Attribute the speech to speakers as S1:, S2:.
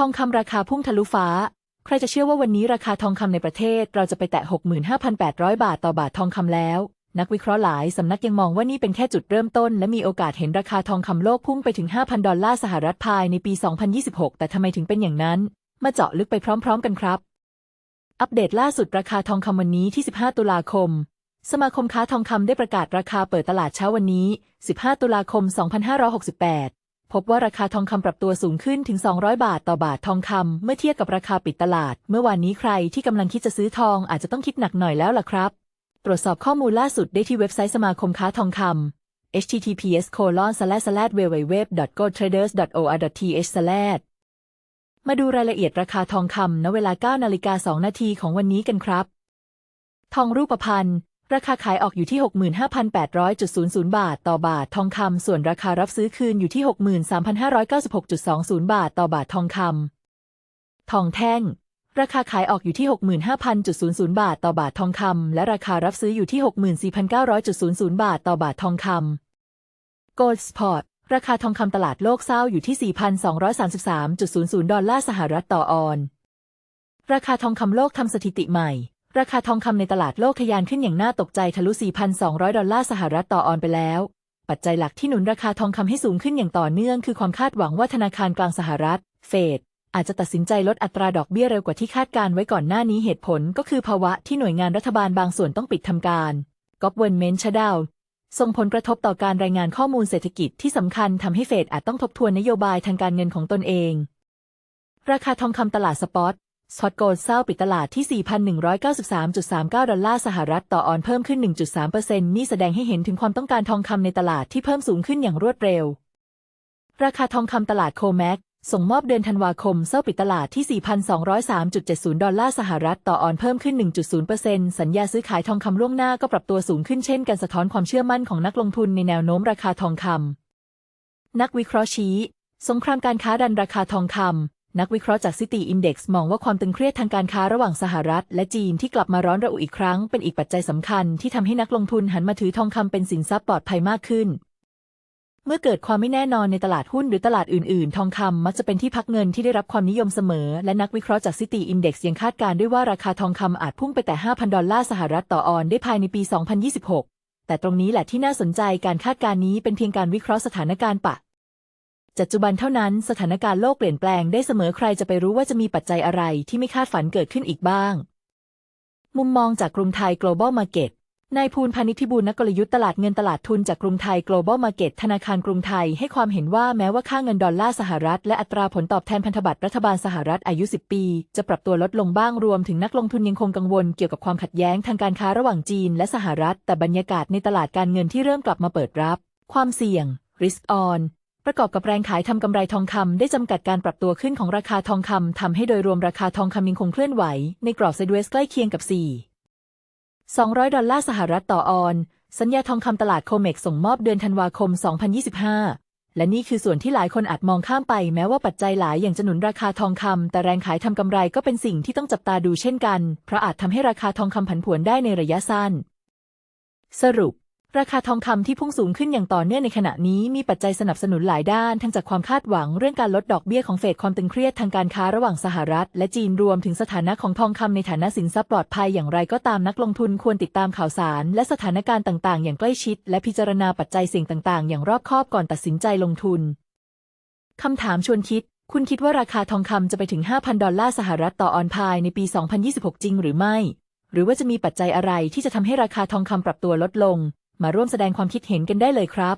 S1: ทองคำราคาพุ่งทะลุฟ้า ใครจะเชื่อว่าวันนี้ราคาทองคำในประเทศ เราจะไปแตะ 65,800 บาทต่อบาททองคำแล้ว นักวิเคราะห์หลายสำนักยังมองว่านี่เป็นแค่จุดเริ่มต้น และมีโอกาสเห็นราคาทองคำโลกพุ่งไปถึง 5,000 ดอลลาร์สหรัฐภายในปี 2026 แต่ทำไมถึงเป็นอย่างนั้น มาเจาะลึกไปพร้อม ๆ กันครับ อัปเดตล่าสุดราคาทองคำวันนี้ที่ 15 ตุลาคมสมาคมค้าทองคำได้ประกาศราคาเปิดตลาดเช้าวันนี้ 15 ตุลาคม 2568 พบว่าราคาทองคำปรับตัวสูงขึ้นถึง 200 บาทต่อบาททองคำเมื่อเทียบกับราคาปิดตลาด เมื่อวานนี้ใครที่กำลังคิดจะซื้อทองอาจจะต้องคิดหนักหน่อยแล้วล่ะครับ ตรวจสอบข้อมูลล่าสุดได้ที่เว็บไซต์สมาคมค้าทองคำ https colon slash slash www gold traders or th slash มาดูรายละเอียดราคาทองคำณเวลา 9 นาฬิกา 2 นาทีของวันนี้กันครับ ทองรูปพรรณ ราคาขายออกอยู่ที่ 65,800.00 บาทต่อบาททองคำส่วนราคารับซื้อคืนอยู่ที่ 63,596.20 บาทต่อบาททองคำทองแท่ง ราคาขายออกอยู่ที่ 65,000.00 บาทต่อบาททองคำและราคารับซื้ออยู่ที่ 64,900.00 บาทต่อบาททองคำ Gold Spot ราคาทองคำตลาดโลกเศร้าอยู่ที่ 4,233.00 ดอลลาร์สหรัฐต่อออน ราคาทองคำโลกทำสถิติใหม่ ราคาทองคำในตลาดโลกทะยานขึ้นอย่างน่าตกใจทะลุ 4,200 ดอลลาร์สหรัฐต่อออนไปแล้ว ปัจจัยหลักที่หนุนราคาทองคำให้สูงขึ้นอย่างต่อเนื่องคือความคาดหวังว่าธนาคารกลางสหรัฐ เฟดอาจจะตัดสินใจลดอัตราดอกเบี้ยเร็วกว่าที่คาดการไว้ก่อนหน้านี้เหตุผลก็คือภาวะที่หน่วยงานรัฐบาลบางส่วนต้องปิดทำการก็เวนเมนชดาวส่งผลกระทบต่อการรายงานข้อมูลเศรษฐกิจที่สำคัญทำให้เฟดอาจต้องทบทวนนโยบายทางการเงินของตนเอง ราคาทองคำตลาดสปอต สอตโกลด์เซาปิดตลาดที่ 4,193.39 ดอลลาร์สหรัฐต่อออนเพิ่มขึ้น 1.3%นี่แสดงให้เห็นถึงความต้องการทองคำในตลาดที่เพิ่มสูงขึ้นอย่างรวดเร็ว ราคาทองคำตลาดโคแม็กส่งมอบเดือนธันวาคมเซาปิดตลาดที่ 4,203.70 ดอลลาร์สหรัฐต่อออนเพิ่มขึ้น 1.0%สัญญาซื้อขายทองคำล่วงหน้าก็ปรับตัวสูงขึ้นเช่นกันสะท้อนความเชื่อมั่นของนักลงทุนในแนวโน้มราคาทองคำนักวิเคราะห์ชี้ สงครามการค้าดันราคาทองคำ นักวิเคราะห์จากซิตี้อินเด็กซ์มองว่าความตึงเครียดทางการค้าระหว่างสหรัฐ และจีนที่กลับมาร้อนระอุอีกครั้งเป็นอีกปัจจัยสำคัญที่ทำให้นักลงทุนหันมาถือทองคำเป็นสินทรัพย์ปลอดภัยมากขึ้น เมื่อเกิดความไม่แน่นอนในตลาดหุ้นหรือตลาดอื่น ๆ ทองคำมักจะเป็นที่พักเงินที่ได้รับความนิยมเสมอ และนักวิเคราะห์จากซิตี้อินเด็กซ์ยังคาดการณ์ด้วยว่าราคาทองคำอาจพุ่งไปแต่ 5,000 ดอลลาร์สหรัฐต่อออนได้ภายในปี 2026 แต่ตรงนี้แหละที่น่าสนใจการคาดการณ์นี้เป็นเพียงการวิเคราะห์สถานการณ์ปะ ปัจจุบันเท่านั้นสถานการณ์โลกเปลี่ยนแปลงได้เสมอใครจะไปรู้ว่าจะมีปัจจัยอะไรที่ไม่คาดฝันเกิดขึ้นอีกบ้าง มุมมองจากกรุงไทย global market นายภูลพานิชพิบูลนักกลยุทธ์ตลาดเงินตลาดทุนจากกรุงไทย global market ธนาคารกรุงไทยให้ความเห็นว่าแม้ว่าค่าเงินดอลลาร์สหรัฐ และอัตราผลตอบแทนพันธบัตรรัฐบาลสหรัฐอายุ 10 ปี จะปรับตัวลดลงบ้างรวมถึงนักลงทุนยังคงกังวลเกี่ยวกับความขัดแย้งทางการค้าระหว่างจีน และสหรัฐ แต่บรรยากาศในตลาดการเงินที่เริ่มกลับมาเปิดรับ ความเสี่ยง risk on ประกอบกับแรงขายทำกำไรทองคำได้จำกัดการปรับตัวขึ้นของราคาทองคำทำให้โดยรวมราคาทองคำยังคงเคลื่อนไหว ในกรอบไซด์เวสใกล้เคียงกับ 4 200 ดอลลาร์สหรัฐต่อออน สัญญาทองคำตลาดโคเมกส่งมอบเดือนธันวาคม 2025 และนี่คือส่วนที่หลายคนอาจมองข้ามไปแม้ว่าปัจจัยหลายอย่างจะหนุนราคาทองคำแต่แรงขายทำกำไรก็เป็นสิ่งที่ต้องจับตาดูเช่นกัน เพราะอาจทำให้ราคาทองคำผันผวนได้ในระยะสั้น สรุป ราคาทองคำที่พุ่งสูงขึ้นอย่างต่อเนื่องในขณะนี้มีปัจจัยสนับสนุนหลายด้าน ทั้งจากความคาดหวังเรื่องการลดดอกเบี้ยของเฟดความตึงเครียดทางการค้าระหว่างสหรัฐ และจีนรวมถึงสถานะของทองคำในฐานะสินทรัพย์ปลอดภัยอย่างไรก็ตามนักลงทุนควรติดตามข่าวสาร และสถานการณ์ต่างๆ อย่างใกล้ชิด และพิจารณาปัจจัยเสี่ยงต่างๆ อย่างรอบคอบก่อนตัดสินใจลงทุนคำถามชวนคิดคุณคิดว่าราคาทองคำจะไปถึง 5,000 ดอลลาร์สหรัฐต่อออนภายในปี 2026 จริงหรือไม่ หรือว่าจะมีปัจจัยอะไรที่จะทำให้ราคาทองคำปรับตัวลดลง มาร่วมแสดงความคิดเห็นกันได้เลยครับ